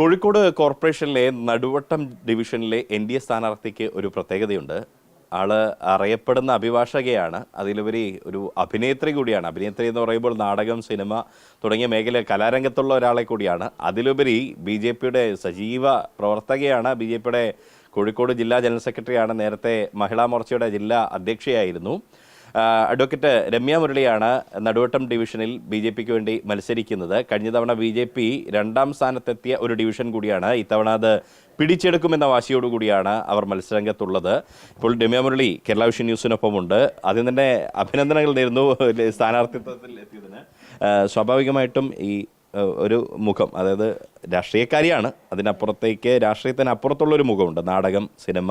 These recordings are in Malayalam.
കോഴിക്കോട് കോർപ്പറേഷനിലെ നടുവട്ടം ഡിവിഷനിലെ എൻ ഡി എ സ്ഥാനാർത്ഥിക്ക് ഒരു പ്രത്യേകതയുണ്ട്. ആൾ അറിയപ്പെടുന്ന അഭിഭാഷകയാണ്. അതിലുപരി ഒരു അഭിനേത്രി കൂടിയാണ്. അഭിനേത്രി എന്ന് പറയുമ്പോൾ നാടകം സിനിമ തുടങ്ങിയ മേഖല കലാരംഗത്തുള്ള ഒരാളെ കൂടിയാണ്. അതിലുപരി ബി ജെ പിയുടെ സജീവ പ്രവർത്തകയാണ്. ബി ജെ പിയുടെ കോഴിക്കോട് ജില്ലാ ജനറൽ സെക്രട്ടറിയാണ് നേരത്തെ മഹിളാ മോർച്ചയുടെ ജില്ലാ അധ്യക്ഷയായിരുന്നു. അഡ്വക്കേറ്റ് രമ്യ മുരളിയാണ് നടുവട്ടം ഡിവിഷനിൽ ബി ജെ പിക്ക് വേണ്ടി മത്സരിക്കുന്നത്. കഴിഞ്ഞ തവണ ബി ജെ പി രണ്ടാം സ്ഥാനത്തെത്തിയ ഒരു ഡിവിഷൻ കൂടിയാണ്. ഇത്തവണ അത് പിടിച്ചെടുക്കുമെന്ന വാശിയോടുകൂടിയാണ് അവർ മത്സരരംഗത്തുള്ളത്. ഇപ്പോൾ രമ്യ മുരളി കേരള വിഷൻ ന്യൂസിനൊപ്പമുണ്ട് ആദ്യം തന്നെ അഭിനന്ദനങ്ങൾ നേരുന്നു സ്ഥാനാർത്ഥിത്വത്തിൽ എത്തിയതിന്. സ്വാഭാവികമായിട്ടും ഈ ഒരു മുഖം അതായത് രാഷ്ട്രീയക്കാരിയാണ്. അതിനപ്പുറത്തേക്ക് രാഷ്ട്രീയത്തിന് അപ്പുറത്തുള്ളൊരു മുഖമുണ്ട്. നാടകം സിനിമ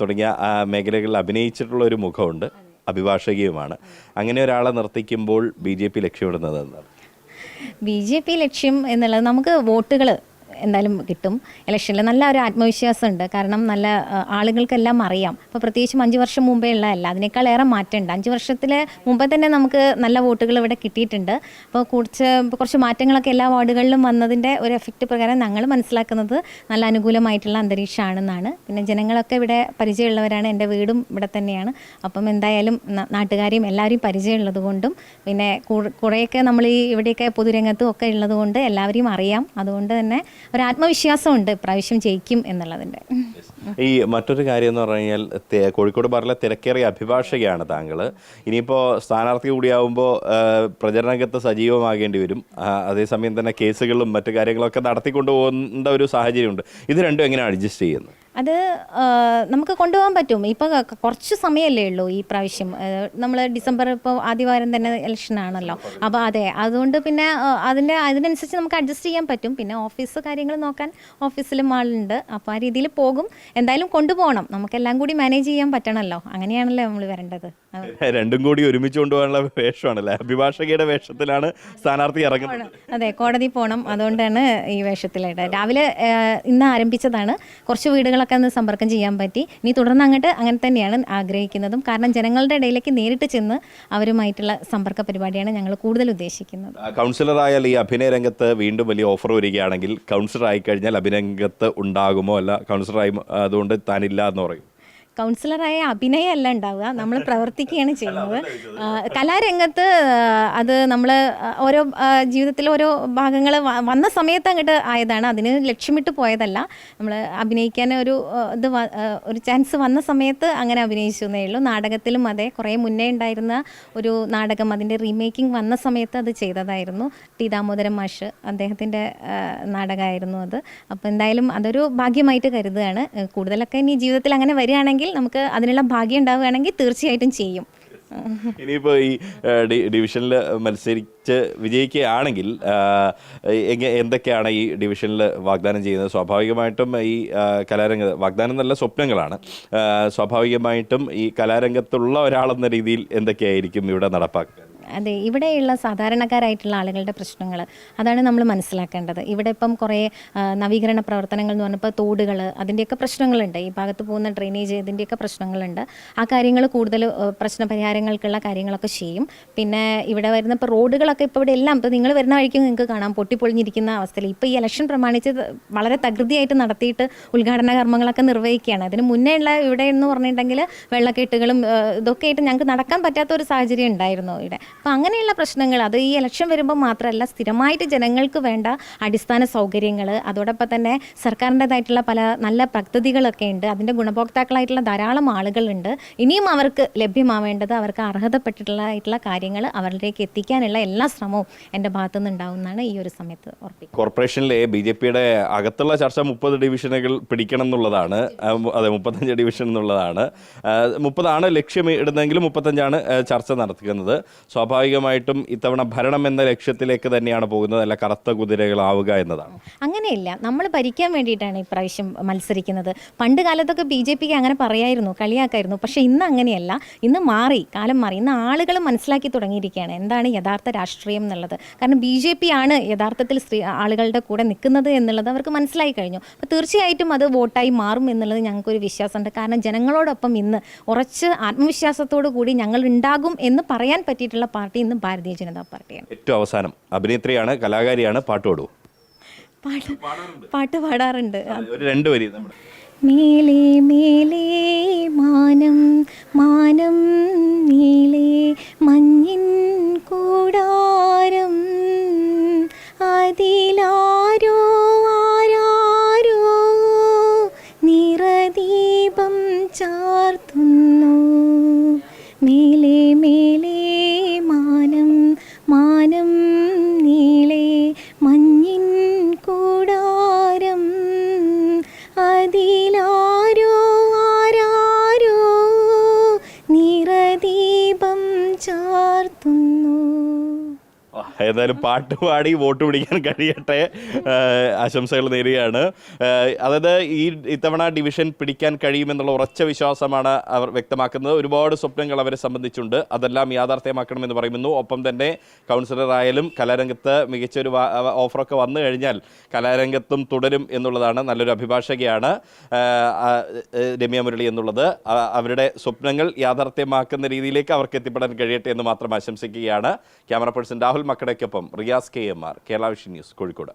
തുടങ്ങിയ മേഖലകളിൽ അഭിനയിച്ചിട്ടുള്ള ഒരു മുഖമുണ്ട്. അഭിഭാഷകയുമാണ്. അങ്ങനെ ഒരാളെ നിർത്തിക്കുമ്പോൾ ബി ജെ പി ലക്ഷ്യമിടുന്നത് എന്താണ്? ബി ജെ പി ലക്ഷ്യം എന്നുള്ളത് നമുക്ക് വോട്ടുകൾ എന്തായാലും കിട്ടും. ഇലക്ഷനിൽ നല്ല ഒരു ആത്മവിശ്വാസം ഉണ്ട് കാരണം നല്ല ആളുകൾക്കെല്ലാം അറിയാം. അപ്പോൾ പ്രത്യേകിച്ചും അഞ്ച് വർഷം മുമ്പേ ഉള്ളതല്ല. അതിനേക്കാൾ ഏറെ മാറ്റമുണ്ട്. അഞ്ച് വർഷത്തിൽ മുമ്പേ തന്നെ നമുക്ക് നല്ല വോട്ടുകൾ ഇവിടെ കിട്ടിയിട്ടുണ്ട്. അപ്പോൾ കുറച്ച് കുറച്ച് മാറ്റങ്ങളൊക്കെ എല്ലാ വാർഡുകളിലും വന്നതിന്റെ ഒരു എഫക്റ്റ് പ്രകാരം ഞങ്ങൾ മനസ്സിലാക്കുന്നത് നല്ല അനുകൂലമായിട്ടുള്ള അന്തരീക്ഷമാണെന്നാണ്. പിന്നെ ജനങ്ങളൊക്കെ ഇവിടെ പരിചയമുള്ളവരാണ്. എന്റെ വീടും ഇവിടെ തന്നെയാണ്. അപ്പം എന്തായാലും നാട്ടുകാരെയും എല്ലാവരെയും പരിചയമുള്ളത് കൊണ്ടും പിന്നെ കുറേയൊക്കെ നമ്മൾ ഈ ഇവിടെയൊക്കെ പൊതുരംഗത്തും ഒക്കെ ഉള്ളത് കൊണ്ട് എല്ലാവരെയും അറിയാം. അതുകൊണ്ട് തന്നെ ഒരു ആത്മവിശ്വാസമുണ്ട് പ്രാവശ്യം ജയിക്കും എന്നുള്ളതിന്റെ. ഈ മറ്റൊരു കാര്യം എന്ന് പറഞ്ഞു കഴിഞ്ഞാൽ കോഴിക്കോട് ബാറിലെ തിരക്കേറിയ അഭിഭാഷകയാണ് താങ്കൾ ഇനിയിപ്പോൾ സ്ഥാനാർത്ഥി കൂടിയാവുമ്പോൾ പ്രചരണരംഗത്ത് സജീവമാകേണ്ടി വരും. അതേസമയം തന്നെ കേസുകളും മറ്റു കാര്യങ്ങളൊക്കെ നടത്തിക്കൊണ്ടു പോകേണ്ട ഒരു സാഹചര്യമുണ്ട്. ഇത് രണ്ടും എങ്ങനെയാണ് അഡ്ജസ്റ്റ് ചെയ്യുന്നത്? അത് നമുക്ക് കൊണ്ടുപോകാൻ പറ്റും. ഇപ്പോൾ കുറച്ച് സമയമല്ലേ ഉള്ളൂ ഈ പ്രാവശ്യം. നമ്മൾ ഡിസംബർ ഇപ്പോൾ ആദ്യവാരം തന്നെ ഇലക്ഷൻ ആണല്ലോ. അപ്പോൾ അതെ അതുകൊണ്ട് പിന്നെ അതിന്റെ അതിനനുസരിച്ച് നമുക്ക് അഡ്ജസ്റ്റ് ചെയ്യാൻ പറ്റും. പിന്നെ ഓഫീസ് കാര്യങ്ങൾ നോക്കാൻ ഓഫീസിലും ആളുണ്ട്. അപ്പോൾ ആ രീതിയിൽ പോകും. എന്തായാലും കൊണ്ടുപോകണം. നമുക്കെല്ലാം കൂടി മാനേജ് ചെയ്യാൻ പറ്റണമല്ലോ അങ്ങനെയാണല്ലോ നമ്മൾ വരേണ്ടത്. രണ്ടും കൂടി ഒരുമിച്ച് കൊണ്ടുപോകാനുള്ള വേഷമാണല്ലേ അഭിഭാഷകയുടെ വേഷത്തിലാണ് സ്ഥാനാർത്ഥി ഇറങ്ങുന്നത്. അതെ കോടതി പോകണം അതുകൊണ്ടാണ് ഈ വേഷത്തിലായിട്ട് രാവിലെ ഇന്ന് ആരംഭിച്ചതാണ്. കുറച്ച് വീടുകളൊക്കെ ഒന്ന് സമ്പർക്കം ചെയ്യാൻ പറ്റി. ഇനി തുടർന്ന് അങ്ങോട്ട് അങ്ങനെ തന്നെയാണ് ആഗ്രഹിക്കുന്നതും. കാരണം ജനങ്ങളുടെ ഇടയിലേക്ക് നേരിട്ട് ചെന്ന് അവരുമായിട്ടുള്ള സമ്പർക്ക പരിപാടിയാണ് ഞങ്ങൾ കൂടുതൽ ഉദ്ദേശിക്കുന്നത്. കൗൺസിലറായാൽ ഈ അഭിനയ രംഗത്ത് വീണ്ടും വലിയ ഓഫർ വരികയാണെങ്കിൽ കൗൺസിലർ ആയി കഴിഞ്ഞാൽ അഭിനയ രംഗത്ത് ഉണ്ടാകുമോ? അല്ല കൗൺസിലറായി അതുകൊണ്ട് താനില്ല എന്ന് പറയും. കൗൺസിലറായ അഭിനയമല്ല ഉണ്ടാവുക നമ്മൾ പ്രവർത്തിക്കുകയാണ് ചെയ്യുന്നത്. കലാരംഗത്ത് അത് നമ്മൾ ഓരോ ജീവിതത്തിലെ ജീവിതത്തിൽ ഓരോ ഭാഗങ്ങൾ വന്ന സമയത്ത് അങ്ങോട്ട് ആയതാണ്. അതിന് ലക്ഷ്യമിട്ട് പോയതല്ല. നമ്മൾ അഭിനയിക്കാൻ ഒരു ഇത് ഒരു ചാൻസ് വന്ന സമയത്ത് അങ്ങനെ അഭിനയിച്ചു എന്നേ ഉള്ളൂ. നാടകത്തിലും അതെ കുറേ മുന്നേ ഉണ്ടായിരുന്ന ഒരു നാടകം അതിന്റെ റീമേക്കിംഗ് വന്ന സമയത്ത് അത് ചെയ്തതായിരുന്നു. ടി ദാമോദരൻ മാഷ് അദ്ദേഹത്തിന്റെ നാടകമായിരുന്നു അത്. അപ്പോൾ എന്തായാലും അതൊരു ഭാഗ്യമായിട്ട് കരുതുകയാണ്. കൂടുതലൊക്കെ ഇനി ജീവിതത്തിൽ അങ്ങനെ വരികയാണെങ്കിൽ നമുക്ക് അതിനുള്ള ഭാഗ്യം ഉണ്ടാവുകയാണെങ്കിൽ തീർച്ചയായിട്ടും ചെയ്യും. ഇനിയിപ്പോൾ ഈ ഡിവിഷനിൽ മത്സരിച്ച് വിജയിക്കുകയാണെങ്കിൽ എന്തൊക്കെയാണ് ഈ ഡിവിഷനിൽ വാഗ്ദാനം ചെയ്യുന്നത്? സ്വാഭാവികമായിട്ടും ഈ കലാരംഗ വാഗ്ദാനം നല്ല സ്വപ്നങ്ങളാണ്. സ്വാഭാവികമായിട്ടും ഈ കലാരംഗത്തുള്ള ഒരാളെന്ന രീതിയിൽ എന്തൊക്കെയായിരിക്കും ഇവിടെ നടപ്പാക്കുക? അതെ ഇവിടെയുള്ള സാധാരണക്കാരായിട്ടുള്ള ആളുകളുടെ പ്രശ്നങ്ങൾ അതാണ് നമ്മൾ മനസ്സിലാക്കേണ്ടത്. ഇവിടെ ഇപ്പം കുറേ നവീകരണ പ്രവർത്തനങ്ങൾ എന്ന് പറഞ്ഞപ്പോൾ തോടുകൾ അതിന്റെയൊക്കെ പ്രശ്നങ്ങളുണ്ട്. ഈ ഭാഗത്ത് പോകുന്ന ഡ്രെയിനേജ് ഇതിന്റെയൊക്കെ പ്രശ്നങ്ങളുണ്ട്. ആ കാര്യങ്ങൾ കൂടുതൽ പ്രശ്ന പരിഹാരങ്ങൾക്കുള്ള കാര്യങ്ങളൊക്കെ ചെയ്യും. പിന്നെ ഇവിടെ വരുന്ന ഇപ്പോൾ റോഡുകളൊക്കെ ഇപ്പോൾ ഇവിടെ എല്ലാം ഇപ്പോൾ നിങ്ങൾ വരുന്ന വഴിക്ക് നിങ്ങൾക്ക് കാണാം. പൊട്ടിപ്പൊളിഞ്ഞിരിക്കുന്ന അവസ്ഥയിൽ ഇപ്പോൾ ഈ ഇലക്ഷൻ പ്രമാണിച്ച് വളരെ തകൃതിയായിട്ട് നടത്തിയിട്ട് ഉദ്ഘാടന കർമ്മങ്ങളൊക്കെ നിർവഹിക്കുകയാണ്. അതിന് മുന്നേ ഉള്ള ഇവിടെ എന്ന് പറഞ്ഞിട്ടുണ്ടെങ്കിൽ വെള്ളക്കെട്ടുകളും ഇതൊക്കെ ആയിട്ട് ഞങ്ങൾക്ക് നടക്കാൻ പറ്റാത്ത ഒരു സാഹചര്യം ഉണ്ടായിരുന്നു ഇവിടെ. അപ്പോൾ അങ്ങനെയുള്ള പ്രശ്നങ്ങൾ അത് ഈ ഇലക്ഷൻ വരുമ്പോൾ മാത്രമല്ല സ്ഥിരമായിട്ട് ജനങ്ങൾക്ക് വേണ്ട അടിസ്ഥാന സൗകര്യങ്ങൾ അതോടൊപ്പം തന്നെ സർക്കാരിന്റെതായിട്ടുള്ള പല നല്ല പദ്ധതികളൊക്കെ ഉണ്ട് അതിന്റെ ഗുണഭോക്താക്കളായിട്ടുള്ള ധാരാളം ആളുകളുണ്ട്. ഇനിയും അവർക്ക് ലഭ്യമാവേണ്ടത് അവർക്ക് അർഹതപ്പെട്ടിട്ടുള്ളതായിട്ടുള്ള കാര്യങ്ങൾ അവരിലേക്ക് എത്തിക്കാനുള്ള എല്ലാ ശ്രമവും എന്റെ ഭാഗത്തു നിന്നുണ്ടാവുന്നതാണ് ഈ ഒരു സമയത്ത് ഉറപ്പിക്കുന്നത്. കോർപ്പറേഷനിലെ ബി ജെ പിയുടെ അകത്തുള്ള ചർച്ച മുപ്പത് ഡിവിഷനുകൾ പിടിക്കണം എന്നുള്ളതാണ്. അതെ മുപ്പത്തഞ്ച് ഡിവിഷൻ എന്നുള്ളതാണ്. മുപ്പതാണ് ലക്ഷ്യം ഇടുന്നതെങ്കിലും മുപ്പത്തഞ്ചാണ് ചർച്ച നടത്തുന്നത്. സ്വാഭാവികമായിട്ടും ഇത്തവണ ഭരണം എന്ന ലക്ഷ്യത്തിലേക്ക് തന്നെയാണ് പോകുന്നത്. അല്ല കറുത്ത കുതിരകളാവുക എന്നതാണ്. അങ്ങനെയില്ല. നമ്മൾ ഭരിക്കാൻ വേണ്ടിയിട്ടാണ് ഇപ്രാവശ്യം മത്സരിക്കുന്നത്. പണ്ട് കാലത്തൊക്കെ ബി ജെ പിക്ക് അങ്ങനെ പറയായിരുന്നു കളിയാക്കായിരുന്നു. പക്ഷേ ഇന്ന് അങ്ങനെയല്ല. ഇന്ന് മാറി കാലം മാറി. ഇന്ന് ആളുകൾ മനസ്സിലാക്കി തുടങ്ങിയിരിക്കുകയാണ്. എന്താണ് യഥാർത്ഥ രാഷ്ട്രീയം എന്നുള്ളത്? കാരണം ബി ജെ പി ആണ് യഥാർത്ഥത്തിൽ സ്ത്രീ ആളുകളുടെ കൂടെ നിൽക്കുന്നത് എന്നുള്ളത് അവർക്ക് മനസ്സിലായി കഴിഞ്ഞു. അപ്പോൾ തീർച്ചയായിട്ടും അത് വോട്ടായി മാറും എന്നുള്ളത് ഞങ്ങൾക്കൊരു വിശ്വാസമുണ്ട്. കാരണം ജനങ്ങളോടൊപ്പം ഇന്ന് ഉറച്ച് ആത്മവിശ്വാസത്തോടു കൂടി ഞങ്ങൾ ഉണ്ടാകും എന്ന് പറയാൻ പറ്റിയിട്ടുള്ള പാർട്ടി ഇന്നും ഭാരതീയ ജനതാ പാർട്ടിയാണ്. ഏറ്റവും അവസാനം. അഭിനേത്രിയാണ് കലാകാരിയാണ് പാട്ട് പാട്ടുപാടൂ പാട്ട് പാട്ട് പാടാറുണ്ട്. ഒരു രണ്ട് വരി നമ്മുടെ. മേലേ മേലേ ചാർത്തുന്നു ആ, ഏതായാലും പാട്ട് പാടി വോട്ട് പിടിക്കാൻ കഴിയട്ടെ ആശംസകൾ നേരുകയാണ്. അതായത് ഈ ഇത്തവണ ഡിവിഷൻ പിടിക്കാൻ കഴിയുമെന്നുള്ള ഉറച്ച വിശ്വാസമാണ് അവർ വ്യക്തമാക്കുന്നത്. ഒരുപാട് സ്വപ്നങ്ങൾ അവരെ സംബന്ധിച്ചുണ്ട്. അതെല്ലാം യാഥാർത്ഥ്യമാക്കണമെന്ന് പറയുന്നു. ഒപ്പം തന്നെ കൗൺസിലർ ആയാലും കലാരംഗത്ത് മികച്ചൊരു ഓഫറൊക്കെ വന്നു കഴിഞ്ഞാൽ കലാരംഗത്തും തുടരും എന്നുള്ളതാണ് നല്ലൊരു അഭിഭാഷകയാണ് രമ്യ മുരളി എന്നുള്ളത്. അവരുടെ സ്വപ്നങ്ങൾ യാഥാർത്ഥ്യമാക്കുന്ന രീതിയിലേക്ക് അവർക്ക് എത്തിപ്പെടാൻ കഴിയട്ടെ എന്ന് മാത്രം ആശംസിക്കുകയാണ്. Camera person Rahul മക്കടയ്ക്കൊപ്പം Riyas K M R Kerala Vision news Kozhikode.